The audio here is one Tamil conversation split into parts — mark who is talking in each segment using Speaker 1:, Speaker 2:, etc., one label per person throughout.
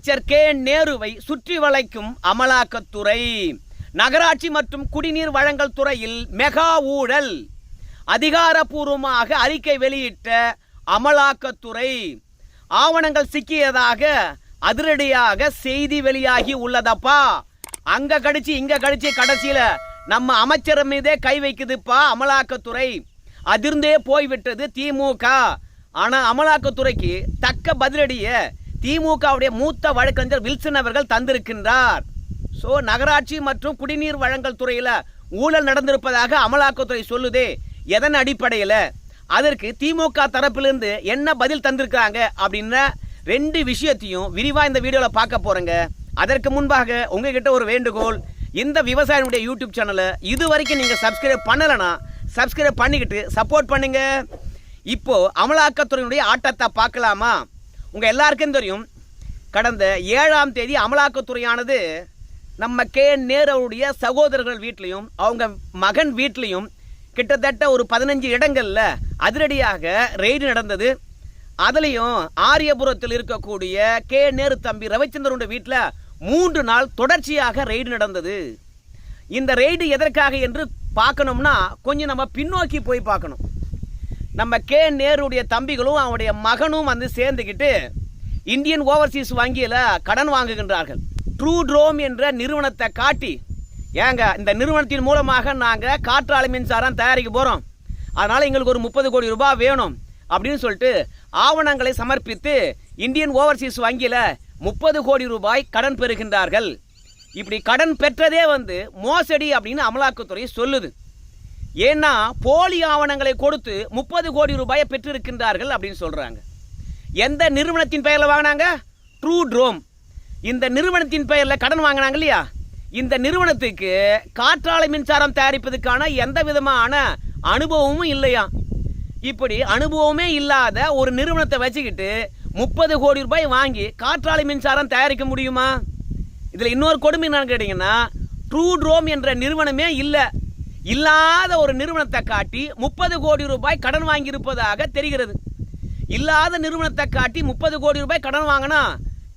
Speaker 1: அமைச்சர் கே நேருவை சுற்றி வளைக்கும் அமலாக்கத்துறை. நகராட்சி மற்றும் குடிநீர் வழங்கல் துறையில் மெகா ஊழல். அதிகாரப்பூர்வமாக அறிக்கை வெளியிட்ட அமலாக்கத்துறை. ஆவணங்கள் சிக்கியதாக அதிரடியாக செய்தி வெளியாகி உள்ளதப்பா. அங்க கடிச்சு இங்க கடிச்சு கடைசியில நம்ம அமைச்சர் மீதே கை வைக்குதுப்பா அமலாக்கத்துறை. அதிர்ந்தே போய்விட்டது திமுக ஆனா அமலாக்கத்துறைக்கு தக்க பதிலடியை திமுகவுடைய மூத்த வழக்கறிஞர் வில்சன் அவர்கள் தந்திருக்கின்றார். ஸோ நகராட்சி மற்றும் குடிநீர் வழங்கல் துறையில் ஊழல் நடந்திருப்பதாக அமலாக்கத்துறை சொல்லுதே. எதன் அடிப்படையில்? அதற்கு திமுக தரப்பிலிருந்து என்ன பதில் தந்திருக்காங்க அப்படின்ற ரெண்டு விஷயத்தையும் விரிவாக இந்த வீடியோவில் பார்க்க போகிறேங்க அதற்கு முன்பாக உங்ககிட்ட ஒரு வேண்டுகோள். இந்த விவசாயினுடைய யூடியூப் சேனலை இது வரைக்கும் நீங்கள் சப்ஸ்கிரைப் பண்ணலைன்னா சப்ஸ்கிரைப் பண்ணிக்கிட்டு சப்போர்ட் பண்ணுங்க. இப்போது அமலாக்கத்துறையினுடைய ஆட்டத்தை பார்க்கலாமா? உங்கள் எல்லாருக்கும் தெரியும் கடந்த ஏழாம் தேதி அமலாக்கத்துறையானது நம்ம கே. நேருடைய சகோதரர்கள் வீட்லேயும் அவங்க மகன் வீட்லேயும் கிட்டத்தட்ட ஒரு பதினஞ்சு இடங்களில் அதிரடியாக ரெய்டு நடந்தது. அதுலேயும் ஆரியபுரத்தில் இருக்கக்கூடிய கே. நேரு தம்பி ரவிச்சந்திரனுடைய வீட்டில் மூன்று நாள் தொடர்ச்சியாக ரெய்டு நடந்தது. இந்த ரெய்டு எதற்காக என்று பார்க்கணும்னா கொஞ்சம் நம்ம பின்னோக்கி போய் பார்க்கணும். நம்ம கே நேருடைய தம்பிகளும் அவனுடைய மகனும் வந்து சேர்ந்துக்கிட்டு இந்தியன் ஓவர்சீஸ் வங்கியில் கடன் வாங்குகின்றார்கள். ட்ரூ ட்ரோம் என்ற நிறுவனத்தை காட்டி ஏங்க இந்த நிறுவனத்தின் மூலமாக நாங்கள் காற்றாலை மின்சாரம் தயாரிக்க போகிறோம் அதனால் எங்களுக்கு ஒரு முப்பது கோடி ரூபாய் வேணும் அப்படின்னு சொல்லிட்டு ஆவணங்களை சமர்ப்பித்து இந்தியன் ஓவர்சீஸ் வங்கியில் முப்பது கோடி ரூபாய் கடன் பெறுகின்றார்கள். இப்படி கடன் பெற்றதே வந்து மோசடி அப்படின்னு அமலாக்கத்துறை சொல்லுது. ஏன்னா போலி ஆவணங்களை கொடுத்து முப்பது கோடி ரூபாயை பெற்றிருக்கின்றார்கள் அப்படின்னு சொல்றாங்க. எந்த நிறுவனத்தின் பெயரில் வாங்கினாங்க? ட்ரூ ட்ரோம் இந்த நிறுவனத்தின் பெயரில் கடன் வாங்கினாங்க இல்லையா? இந்த நிறுவனத்துக்கு காற்றாலை மின்சாரம் தயாரிப்பதற்கான எந்த விதமான அனுபவமும் இல்லையா? இப்படி அனுபவமே இல்லாத ஒரு நிறுவனத்தை வச்சுக்கிட்டு முப்பது கோடி ரூபாய் வாங்கி காற்றாலை மின்சாரம் தயாரிக்க முடியுமா? இதில் இன்னொரு கொடுமை என்னன்னு கேட்டிங்கன்னா ட்ரூ ட்ரோம் என்ற நிறுவனமே இல்லை. இல்லாத ஒரு நிறுவனத்தை காட்டி முப்பது கோடி ரூபாய் கடன் வாங்கியிருப்பதாக தெரிகிறது. இல்லாத நிறுவனத்தை காட்டி முப்பது கோடி ரூபாய் கடன் வாங்கினா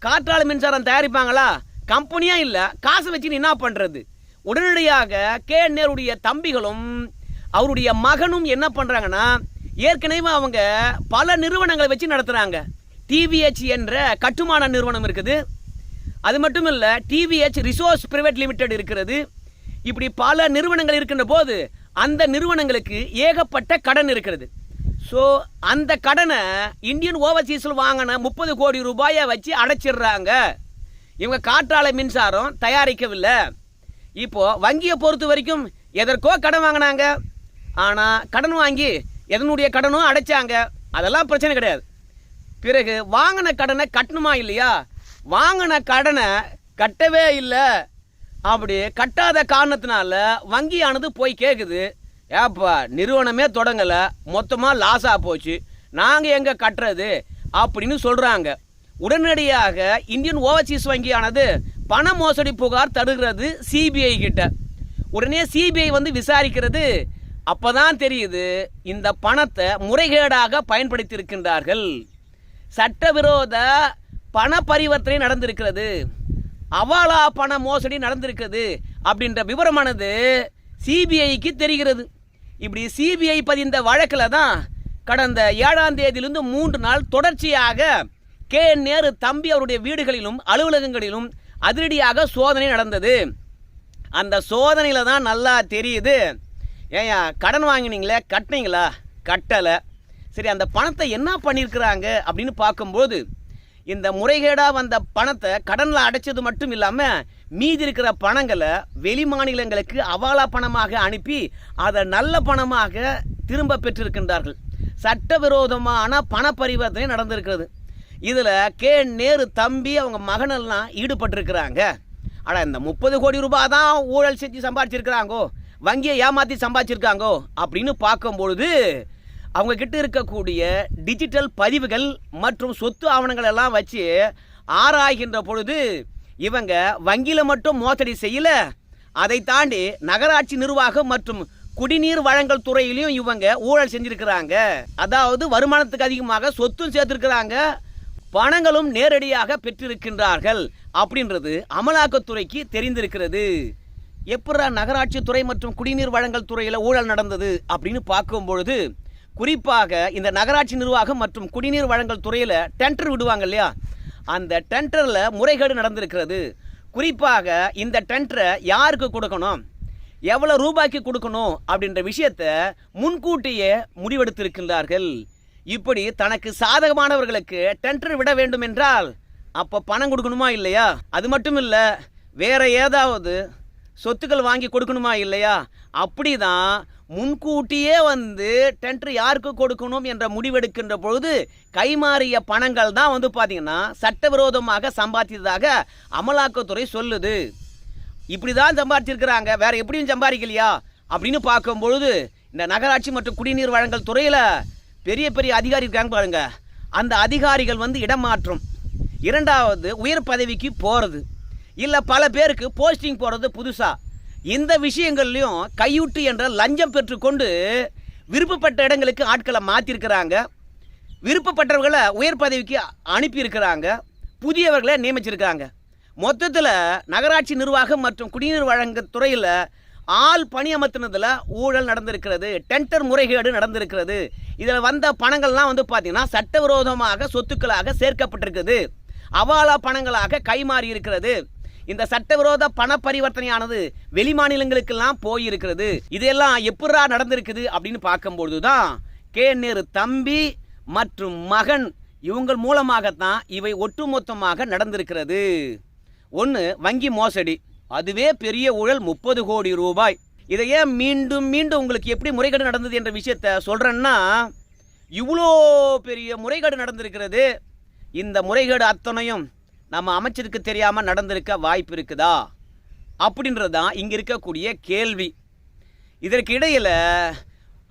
Speaker 1: காற்றாலை மின்சாரம் தயாரிப்பாங்களா? கம்பெனியா இல்லை. காசு வச்சு என்ன பண்ணுறது உடனடியாக கே. நேருடைய தம்பிகளும் அவருடைய மகனும் என்ன பண்ணுறாங்கன்னா ஏற்கனவே அவங்க பல நிறுவனங்களை வச்சு நடத்துகிறாங்க டிவிஹெச் என்ற கட்டுமான நிறுவனம் இருக்குது. அது மட்டும் இல்லை டிவிஹெச் ரிசோர்ஸ் பிரைவேட் லிமிடெட் இருக்கிறது. இப்படி பல நிறுவனங்கள் இருக்கின்ற போது அந்த நிறுவனங்களுக்கு ஏகப்பட்ட கடன் இருக்கிறது. ஸோ அந்த கடனை இந்தியன் ஓவர்சீஸில் வாங்கின முப்பது கோடி ரூபாயை வச்சு அடைச்சிடுறாங்க. இவங்க காற்றாலை மின்சாரம் தயாரிக்கவில்லை. இப்போது வங்கியை பொறுத்த வரைக்கும் எதற்கோ கடன் வாங்கினாங்க. ஆனால் கடன் வாங்கி எதனுடைய கடனும் அடைச்சாங்க. அதெல்லாம் பிரச்சனை கிடையாது. பிறகு வாங்கின கடனை கட்டணுமா இல்லையா? வாங்கின கடனை கட்டவே இல்லை. அப்படி கட்டாத காரணத்தினால வங்கியானது போய் கேட்குது ஏப்பா நிறுவனமே தொடங்கலை மொத்தமாக லாஸாக போச்சு. நாங்கள் எங்கே கட்டுறது? அப்படின்னு சொல்கிறாங்க உடனடியாக இந்தியன் ஓவர்சீஸ் வங்கியானது பண மோசடி புகார் தருகிறது சிபிஐ கிட்ட. உடனே சிபிஐ வந்து விசாரிக்கிறது. அப்போ தான் தெரியுது இந்த பணத்தை முறைகேடாக பயன்படுத்தி இருக்கின்றார்கள் சட்டவிரோத பண பரிவர்த்தனை நடந்திருக்கிறது. அவாலா பண மோசடி நடந்திருக்குது அப்படின்ற விவரமானது சிபிஐக்கு தெரிகிறது. இப்படி சிபிஐ பதிந்த வழக்கில் தான் கடந்த ஏழாம் தேதியிலிருந்து மூன்று நாள் தொடர்ச்சியாக கே நேரு தம்பி அவருடைய வீடுகளிலும் அலுவலகங்களிலும் அதிரடியாக சோதனை நடந்தது. அந்த சோதனையில் தான் நல்லா தெரியுது. ஏயா கடன் வாங்கினீங்களே கட்டினீங்களா? கட்டலை. சரி அந்த பணத்தை என்ன பண்ணியிருக்கிறாங்க அப்படின்னு பார்க்கும்போது இந்த முறைகேடாக வந்த பணத்தை கடனில் அடைச்சது மட்டும் இல்லாமல் மீதி இருக்கிற பணங்களை வெளி மாநிலங்களுக்கு அவாலா பணமாக அனுப்பி அதை நல்ல பணமாக திரும்ப பெற்றிருக்கின்றார்கள். சட்டவிரோதமான பண பரிவர்த்தனை நடந்திருக்கிறது. இதில் கே நேரு தம்பி அவங்க மகனெல்லாம் ஈடுபட்டிருக்கிறாங்க. ஆனால் இந்த முப்பது கோடி ரூபாய் தான் ஊழல் செஞ்சு சம்பாதிச்சிருக்கிறாங்கோ வங்கியை ஏமாற்றி சம்பாதிச்சிருக்காங்கோ அப்படின்னு பார்க்கும்பொழுது அவங்க கிட்ட இருக்கக்கூடிய டிஜிட்டல் பதிவுகள் மற்றும் சொத்து ஆவணங்கள் எல்லாம் வச்சு ஆராய்கின்ற பொழுது இவங்க வங்கியில் மட்டும் மோசடி செய்யல. அதை தாண்டி நகராட்சி நிர்வாகம் மற்றும் குடிநீர் வழங்கல் துறையிலையும் இவங்க ஊழல் செஞ்சிருக்கிறாங்க. அதாவது வருமானத்துக்கு அதிகமாக சொத்தும் சேர்த்திருக்கிறாங்க. பணங்களும் நேரடியாக பெற்றிருக்கின்றார்கள் அப்படின்றது அமலாக்கத்துறைக்கு தெரிந்திருக்கிறது. எப்படா நகராட்சி துறை மற்றும் குடிநீர் வழங்கல் துறையில் ஊழல் நடந்தது அப்படின்னு பார்க்கும் பொழுது குறிப்பாக இந்த நகராட்சி நிர்வாகம் மற்றும் குடிநீர் வழங்கல் துறையில் டெண்டர் விடுவாங்க இல்லையா? அந்த டெண்டரில் முறைகேடு நடந்திருக்கிறது. குறிப்பாக இந்த டெண்டரை யாருக்கு கொடுக்கணும்? எவ்வளோ ரூபாய்க்கு கொடுக்கணும்? அப்படின்ற விஷயத்தை முன்கூட்டியே முடிவெடுத்திருக்கின்றார்கள். இப்படி தனக்கு சாதகமானவர்களுக்கு டெண்டர் விட வேண்டும் என்றால் அப்போ பணம் கொடுக்கணுமா இல்லையா? அது மட்டும் இல்லை வேற ஏதாவது சொத்துக்கள் வாங்கி கொடுக்கணுமா இல்லையா? அப்படிதான் முன்கூட்டியே வந்து டெண்டர் யாருக்கு கொடுக்கணும் என்ற முடிவெடுக்கின்ற பொழுது கைமாறிய பணங்கள் தான் வந்து பார்த்தீங்கன்னா சட்டவிரோதமாக சம்பாதித்ததாக அமலாக்கத்துறை சொல்லுது. இப்படி தான் சம்பாதிச்சிருக்கிறாங்க. வேற எப்படியும் சம்பாதிக்கலையா? அப்படின்னு பார்க்கும் பொழுது இந்த நகராட்சி மற்றும் குடிநீர் வழங்கல் துறையில் பெரிய பெரிய அதிகாரி இருக்காங்க பாருங்க. அந்த அதிகாரிகள் வந்து இடமாற்றம். இரண்டாவது உயர் பதவிக்கு போகிறது இல்லை பல பேருக்கு போஸ்டிங் போகிறது புதுசாக இந்த விஷயங்கள்லையும் கையூட்டு என்ற லஞ்சம் பெற்றுக்கொண்டு விருப்பப்பட்ட இடங்களுக்கு ஆட்களை மாற்றிருக்கிறாங்க விருப்பப்பட்டவர்களை உயர் பதவிக்கு அனுப்பியிருக்கிறாங்க. புதியவர்களை நியமிச்சிருக்காங்க. மொத்தத்தில் நகராட்சி நிர்வாகம் மற்றும் குடிநீர் வழங்க துறையில் ஆள் பணியமர்த்தினதில் ஊழல் நடந்திருக்கிறது டெண்டர் முறைகேடு நடந்திருக்கிறது. இதில் வந்த பணங்கள்லாம் வந்து பார்த்தீங்கன்னா சட்டவிரோதமாக சொத்துக்களாக சேர்க்கப்பட்டிருக்குது. அவாலா பணங்களாக கைமாறி இருக்கிறது இந்த சட்டவிரோத பண பரிவர்த்தனையானது வெளிமாநிலங்களுக்கெல்லாம் போயிருக்கிறது. இதெல்லாம் எப்படா நடந்திருக்குது அப்படின்னு பார்க்கும்பொழுது தான் கே. நேரு தம்பி மற்றும் மகன் இவங்கள் மூலமாகத்தான் இவை ஒட்டுமொத்தமாக நடந்திருக்கிறது. ஒன்று வங்கி மோசடி. அதுவே பெரிய ஊழல் முப்பது கோடி ரூபாய். இதை ஏன் மீண்டும் மீண்டும் உங்களுக்கு எப்படி முறைகேடு நடந்தது என்ற விஷயத்த சொல்கிறேன்னா இவ்வளோ பெரிய முறைகேடு நடந்திருக்கிறது. இந்த முறைகேடு அத்தனையும் நம்ம அமைச்சருக்கு தெரியாமல் நடந்திருக்க வாய்ப்பு இருக்குதா? அப்படின்றது தான் இங்கே இருக்கக்கூடிய கேள்வி. இதற்கு இடையில்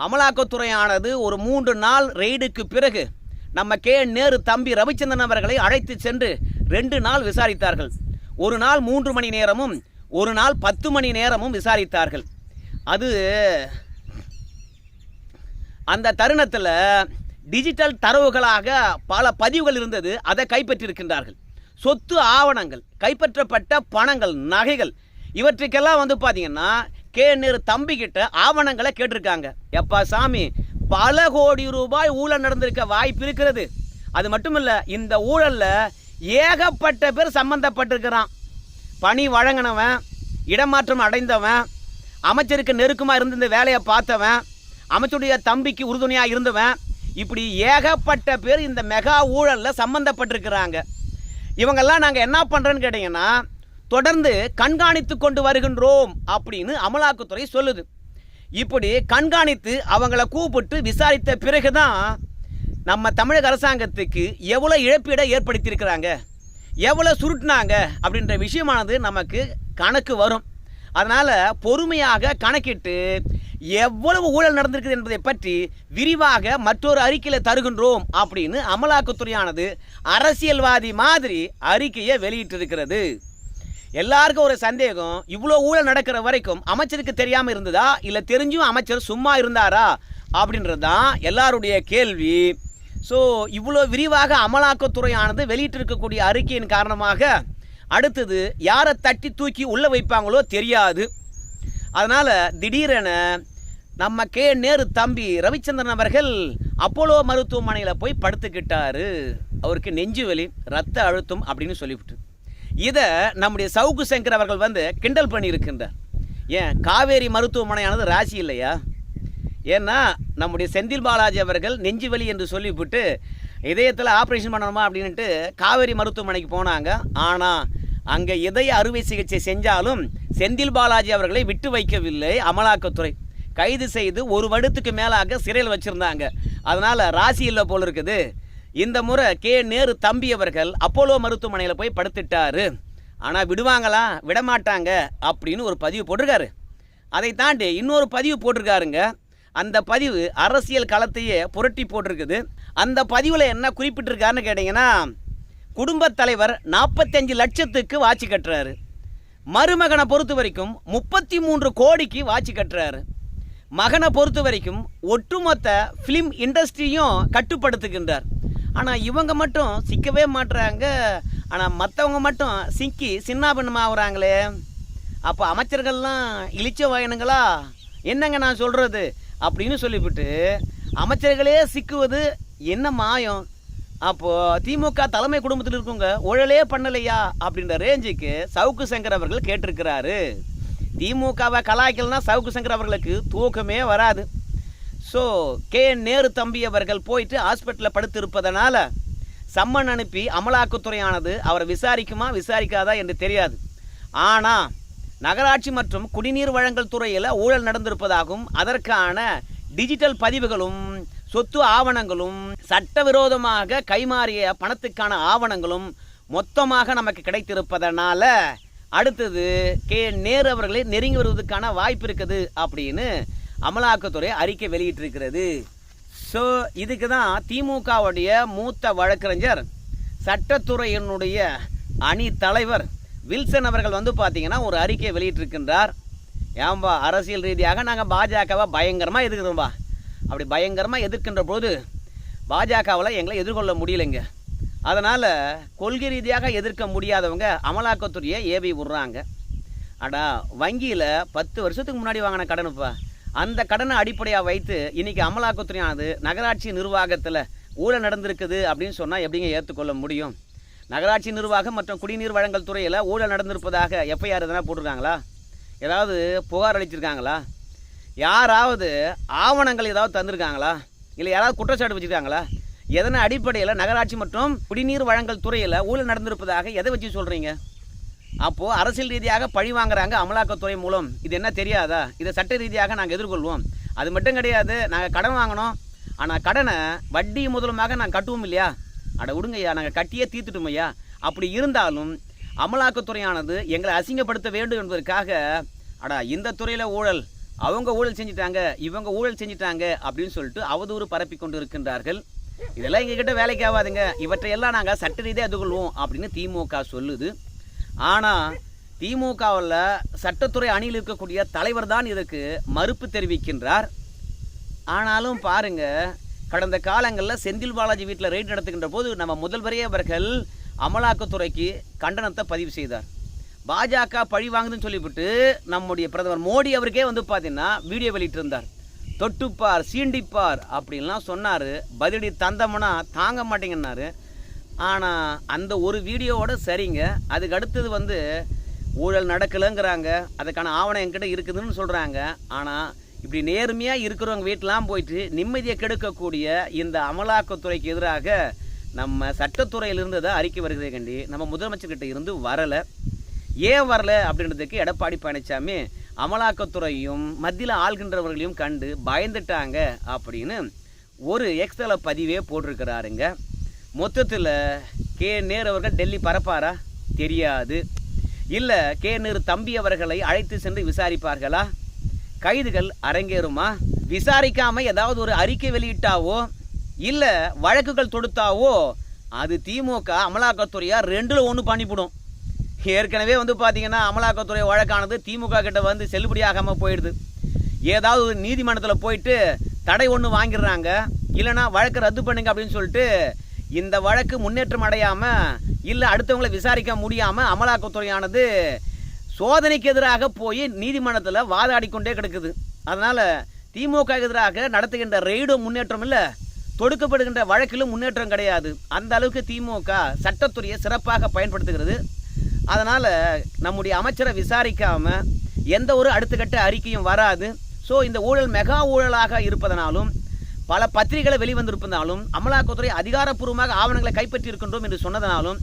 Speaker 1: அமலாக்கத்துறையானது ஒரு மூன்று நாள் ரெய்டுக்கு பிறகு நம்ம கே நேரு தம்பி ரவிச்சந்திரன் அவர்களை அழைத்து சென்று ரெண்டு நாள் விசாரித்தார்கள். ஒரு நாள் மூன்று மணி நேரமும் ஒரு நாள் பத்து மணி நேரமும் விசாரித்தார்கள். அது அந்த தருணத்தில் டிஜிட்டல் தரவுகளாக பல பதிவுகள் இருந்தது அதை கைப்பற்றியிருக்கின்றார்கள். சொத்து ஆவணங்கள் கைப்பற்றப்பட்ட பணங்கள் நகைகள் இவற்றுக்கெல்லாம் வந்து பார்த்தீங்கன்னா கே நேரு தம்பிக்கிட்ட ஆவணங்களை கேட்டிருக்காங்க. எப்பா சாமி பல கோடி ரூபாய் ஊழல் நடந்திருக்க வாய்ப்பு இருக்கிறது. அது மட்டும் இல்லை இந்த ஊழலில் ஏகப்பட்ட பேர் சம்மந்தப்பட்டிருக்கிறான் பணி வழங்கினவன் இடமாற்றம் அடைந்தவன் அமைச்சருக்கு நெருக்கமாக இருந்து இந்த வேலையை பார்த்தவன் அமைச்சருடைய தம்பிக்கு உறுதுணையாக இருந்தவன் இப்படி ஏகப்பட்ட பேர் இந்த மெகா ஊழலில் சம்மந்தப்பட்டிருக்கிறாங்க இவங்கெல்லாம் நாங்கள் என்ன பண்ணுறோன்னு கேட்டிங்கன்னா தொடர்ந்து கண்காணித்து கொண்டு வருகின்றோம் அப்படின்னு அமலாக்கத்துறை சொல்லுது. இப்படி கண்காணித்து அவங்கள கூப்பிட்டு விசாரித்த பிறகு தான் நம்ம தமிழக அரசாங்கத்துக்கு எவ்வளோ இழப்பீடை ஏற்படுத்தியிருக்கிறாங்க எவ்வளோ சுருட்டினாங்க அப்படின்ற விஷயமானது நமக்கு கணக்கு வரும். அதனால் பொறுமையாக கணக்கிட்டு எவ்வளவு ஊழல் நடந்திருக்குது என்பதை பற்றி விரிவாக மற்றொரு அறிக்கையில் தருகின்றோம் அப்படின்னு அமலாக்கத்துறையானது அரசியல்வாதி மாதிரி அறிக்கையை வெளியிட்டிருக்கிறது. எல்லாருக்கும் ஒரு சந்தேகம் இவ்வளோ ஊழல் நடக்கிற வரைக்கும் அமைச்சருக்கு தெரியாமல் இருந்ததா? இல்லை தெரிஞ்சும் அமைச்சர் சும்மா இருந்தாரா? அப்படின்றது தான் எல்லாருடைய கேள்வி. ஸோ இவ்வளோ விரிவாக அமலாக்கத்துறையானது வெளியிட்டிருக்கக்கூடிய அறிக்கையின் காரணமாக அடுத்தது யாரை தட்டி தூக்கி உள்ளே வைப்பாங்களோ தெரியாது. அதனால் திடீரென நம்ம கே நேரு தம்பி ரவிச்சந்திரன் அவர்கள் அப்போலோ மருத்துவமனையில் போய் படுத்துக்கிட்டாரு. அவருக்கு நெஞ்சு வலி ரத்த அழுத்தம் அப்படின்னு சொல்லிவிட்டு. இதை நம்முடைய சவுக்கு சங்கர் அவர்கள் வந்து கிண்டல் பண்ணியிருக்கின்றார். ஏன் காவேரி மருத்துவமனையானது ராசி இல்லையா? ஏன்னா நம்முடைய செந்தில் பாலாஜி அவர்கள் நெஞ்சு வலி என்று சொல்லிவிட்டு இதயத்தில் ஆப்ரேஷன் பண்ணணுமா அப்படின்ட்டு காவேரி மருத்துவமனைக்கு போனாங்க. ஆனால் அங்கே இதய அறுவை சிகிச்சை செஞ்சாலும் செந்தில் பாலாஜி அவர்களை விட்டு வைக்கவில்லை அமலாக்கத்துறை. கைது செய்து ஒரு வருடத்துக்கு மேலாக சிறையில் வச்சுருந்தாங்க. அதனால் ராசி இல்லை போல் இருக்குது. இந்த முறை கே நேரு தம்பி அவர்கள் அப்போலோ மருத்துவமனையில் போய் படுத்துட்டாரு. ஆனால் விடுவாங்களா? விடமாட்டாங்க அப்படின்னு ஒரு பதிவு போட்டிருக்காரு. அதை தாண்டி இன்னொரு பதிவு போட்டிருக்காருங்க. அந்த பதிவு அரசியல் களத்தையே புரட்டி போட்டிருக்குது. அந்த பதிவில் என்ன குறிப்பிட்டிருக்காருன்னு கேட்டிங்கன்னா குடும்பத் தலைவர் நாற்பத்தஞ்சு லட்சத்துக்கு வாட்சி கட்டுறாரு. மருமகனை பொறுத்த வரைக்கும் முப்பத்தி மூன்று கோடிக்கு வாட்சி கட்டுறாரு. மகனை பொறுத்த வரைக்கும் ஒட்டுமொத்த ஃபிலிம் இண்டஸ்ட்ரியும் கட்டுப்படுத்துகின்றார். ஆனால் இவங்க மட்டும் சிக்கவே மாட்டுறாங்க ஆனால் மற்றவங்க மட்டும் சிக்கி சின்ன ஆகுறாங்களே? அப்போ அமைச்சர்கள்லாம் இழிச்ச வாயனுங்களா? என்னங்க நான் சொல்கிறது அப்படின்னு சொல்லிவிட்டு அமைச்சர்களே சிக்குவது என்ன மாயம்? அப்போது திமுக தலைமை குடும்பத்தில் இருக்கவங்க ஊழலே பண்ணலையா? அப்படின்ற ரேஞ்சுக்கு சவுக்கு சங்கர் அவர்கள் கேட்டிருக்கிறாரு. திமுகவை கலாய்க்கலனா சவுக்கு சங்கர் அவர்களுக்கு தூக்கமே வராது. So K. நேரு தம்பி அவர்கள் போயிட்டு ஹாஸ்பிட்டலில் படுத்திருப்பதனால சம்மன் அனுப்பி அமலாக்கத்துறையானது அவரை விசாரிக்குமா விசாரிக்காதா என்று தெரியாது. ஆனால் நகராட்சி மற்றும் குடிநீர் வழங்கல் துறையில் ஊழல் நடந்திருப்பதாகவும் அதற்கான டிஜிட்டல் பதிவுகளும் சொத்து ஆவணங்களும் சட்டவிரோதமாக கைமாறிய பணத்துக்கான ஆவணங்களும் மொத்தமாக நமக்கு கிடைத்திருப்பதனால அடுத்தது கே நேரு அவர்களை நெருங்கி வருவதற்கான வாய்ப்பு இருக்குது அப்படின்னு அமலாக்கத்துறை அறிக்கை வெளியிட்டிருக்கிறது. ஸோ இதுக்கு தான் திமுகவுடைய மூத்த வழக்கறிஞர் சட்டத்துறையினுடைய அணி தலைவர் வில்சன் அவர்கள் வந்து பார்த்தீங்கன்னா ஒரு அறிக்கையை வெளியிட்டிருக்கின்றார். ஏன்பா அரசியல் ரீதியாக நாங்கள் பாஜகவை பயங்கரமாக எதிர்க்கிறோம்பா. அப்படி பயங்கரமாக எதிர்க்கின்ற போது பாஜகவில் எங்களை எதிர்கொள்ள முடியலைங்க. அதனால் கொள்கை ரீதியாக எதிர்க்க முடியாதவங்க அமலாக்கத்துறையை ஏவி விடுறாங்க. அடா வங்கியில் பத்து வருஷத்துக்கு முன்னாடி வாங்கின கடனுப்பா. அந்த கடனை அடிப்படையாக வைத்து இன்றைக்கி அமலாக்கத்துறையானது நகராட்சி நிர்வாகத்தில் ஊழல் நடந்திருக்குது அப்படின்னு சொன்னால் எப்படிங்க ஏற்றுக்கொள்ள முடியும்? நகராட்சி நிர்வாகம் மற்றும் குடிநீர் வழங்கல் துறையில் ஊழல் நடந்திருப்பதாக எஃப்ஐஆர் எதனா போட்டிருக்காங்களா? ஏதாவது புகார் அளிச்சிருக்காங்களா? யாராவது ஆவணங்கள் ஏதாவது தந்திருக்காங்களா? இல்லை யாராவது குற்றச்சாட்டு வச்சுருக்காங்களா? எதன அடிப்படையில் நகராட்சி மற்றும் குடிநீர் வழங்கல் துறையில் ஊழல் நடந்திருப்பதாக எதை வச்சு சொல்கிறீங்க அப்போது அரசியல் ரீதியாக பழி வாங்குறாங்க அமலாக்கத்துறை மூலம். இது என்ன தெரியாதா? இதை சட்ட ரீதியாக நாங்கள் எதிர்கொள்வோம். அது மட்டும் கிடையாது நாங்கள் கடன் வாங்கினோம் ஆனால் கடனை வட்டி முதலுமாக நாங்கள் கட்டுவோம் இல்லையா? அட விடுங்கய்யா நாங்கள் கட்டியே தீர்த்துட்டோம் ஐயா. அப்படி இருந்தாலும் அமலாக்கத்துறையானது எங்களை அசிங்கப்படுத்த வேண்டும் என்பதற்காக அடா இந்த துறையில் ஊழல். அவங்க ஊழல் செஞ்சிட்டாங்க இவங்க ஊழல் செஞ்சிட்டாங்க அப்படின்னு சொல்லிட்டு அவதூறு பரப்பி கொண்டு இருக்கின்றார்கள் இதெல்லாம் எங்ககிட்ட வேலைக்கு ஆகாதுங்க. இவற்றையெல்லாம் நாங்கள் சட்ட ரீதியாக எதிர்கொள்வோம் அப்படின்னு திமுக சொல்லுது. ஆனால் திமுகவில் சட்டத்துறை அணியில் இருக்கக்கூடிய தலைவர் தான் இதற்கு மறுப்பு தெரிவிக்கின்றார். ஆனாலும் பாருங்க கடந்த காலங்களில் செந்தில் பாலாஜி வீட்டில் ரெய்டு நடத்துகின்ற போது நம்ம முதல்வரே அவர்கள் அமலாக்கத்துறைக்கு கண்டனத்தை பதிவு செய்தார். பாஜக பழி வாங்குதுன்னு சொல்லிவிட்டு நம்முடைய பிரதமர் மோடி அவருக்கே வந்து பார்த்தீங்கன்னா வீடியோ வெளியிட்டிருந்தார். தொட்டுப்பார் சீண்டிப்பார் அப்படின்லாம் சொன்னார். பதிலடி தந்தமுன்னா தாங்க மாட்டேங்கன்னாரு. ஆனால் அந்த ஒரு வீடியோவோட சரிங்க. அதுக்கு அடுத்தது வந்து ஊழல் நடக்கலைங்கிறாங்க. அதுக்கான ஆவணம் என்கிட்ட இருக்குதுன்னு சொல்கிறாங்க ஆனால் இப்படி நேர்மையாக இருக்கிறவங்க வீட்டெலாம் போயிட்டு நிம்மதியை கெடுக்கக்கூடிய இந்த அமலாக்கத்துறைக்கு எதிராக நம்ம சட்டத்துறையிலிருந்து தான் அறிக்கை வருகிறதே கண்டி. நம்ம முதலமைச்சர்கிட்ட இருந்து வரலை. ஏன் வரலை அப்படின்றதுக்கு எடப்பாடி பழனிசாமி அமலாக்கத்துறையும் மத்தியில் ஆள்கின்றவர்களையும் கண்டு பயந்துட்டாங்க அப்படின்னு ஒரு எக்ஸ்டல பதிவே போட்டிருக்கிறாருங்க. மொத்தத்தில் கே. நேரு அவர்கள் டெல்லி பரப்பாரா? தெரியாது. இல்லை கே. நேரு தம்பி அவர்களை அழைத்து சென்று விசாரிப்பார்களா? கைதுகள் அரங்கேறுமா? விசாரிக்காமல் ஏதாவது ஒரு அறிக்கை வெளியிட்டாவோ? இல்லை வழக்குகள் தொடுத்தாவோ? அது திமுக அமலாக்கத்துறையாக ரெண்டில் ஒன்று பண்ணிவிடும் ஏற்கனவே வந்து பார்த்தீங்கன்னா அமலாக்கத்துறை வழக்கானது திமுக கிட்ட வந்து செல்லுபடியாகாமல் போயிடுது. ஏதாவது ஒரு நீதிமன்றத்தில் போயிட்டு தடை ஒன்று வாங்கிடுறாங்க. இல்லைனா வழக்கை ரத்து பண்ணுங்க அப்படின்னு சொல்லிட்டு இந்த வழக்கு முன்னேற்றம் அடையாமல் இல்லை அடுத்தவங்களை விசாரிக்க முடியாமல் அமலாக்கத்துறையானது சோதனைக்கு எதிராக போய் நீதிமன்றத்தில் வாதாடி கொண்டே கிடக்குது. அதனால் திமுக எதிராக நடத்துகின்ற ரெய்டும் முன்னேற்றம் இல்லை தொடுக்கப்படுகின்ற வழக்கிலும் முன்னேற்றம் கிடையாது. அந்த அளவுக்கு திமுக சட்டத்துறையை சிறப்பாக பயன்படுத்துகிறது. அதனால் நம்முடைய அமைச்சரை விசாரிக்காமல் எந்த ஒரு அடுத்த கட்ட அறிக்கையும் வராது. ஸோ இந்த ஊழல் மெகா ஊழலாக இருப்பதனாலும் பல பத்திரிகைகளை வெளிவந்திருப்பதாலும் அமலாக்கத்துறை அதிகாரப்பூர்வமாக ஆவணங்களை கைப்பற்றி இருக்கின்றோம் என்று சொன்னதனாலும்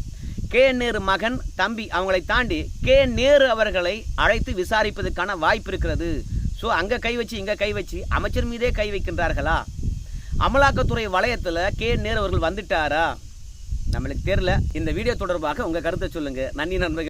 Speaker 1: கே. நேரு மகன் தம்பி அவங்களை தாண்டி கே. நேரு அவர்களை அழைத்து விசாரிப்பதற்கான வாய்ப்பு இருக்கிறது. ஸோ அங்கே கை வச்சு இங்கே கை வச்சு அமைச்சர் மீதே கை வைக்கின்றார்களா? அமலாக்கத்துறை வளையத்தில் கே. நேரு அவர்கள் வந்துட்டாரா? நம்மளுக்கு தெரியல. இந்த வீடியோ தொடர்பாக உங்கள் கருத்தை சொல்லுங்கள் நன்றி நண்பர்கள்.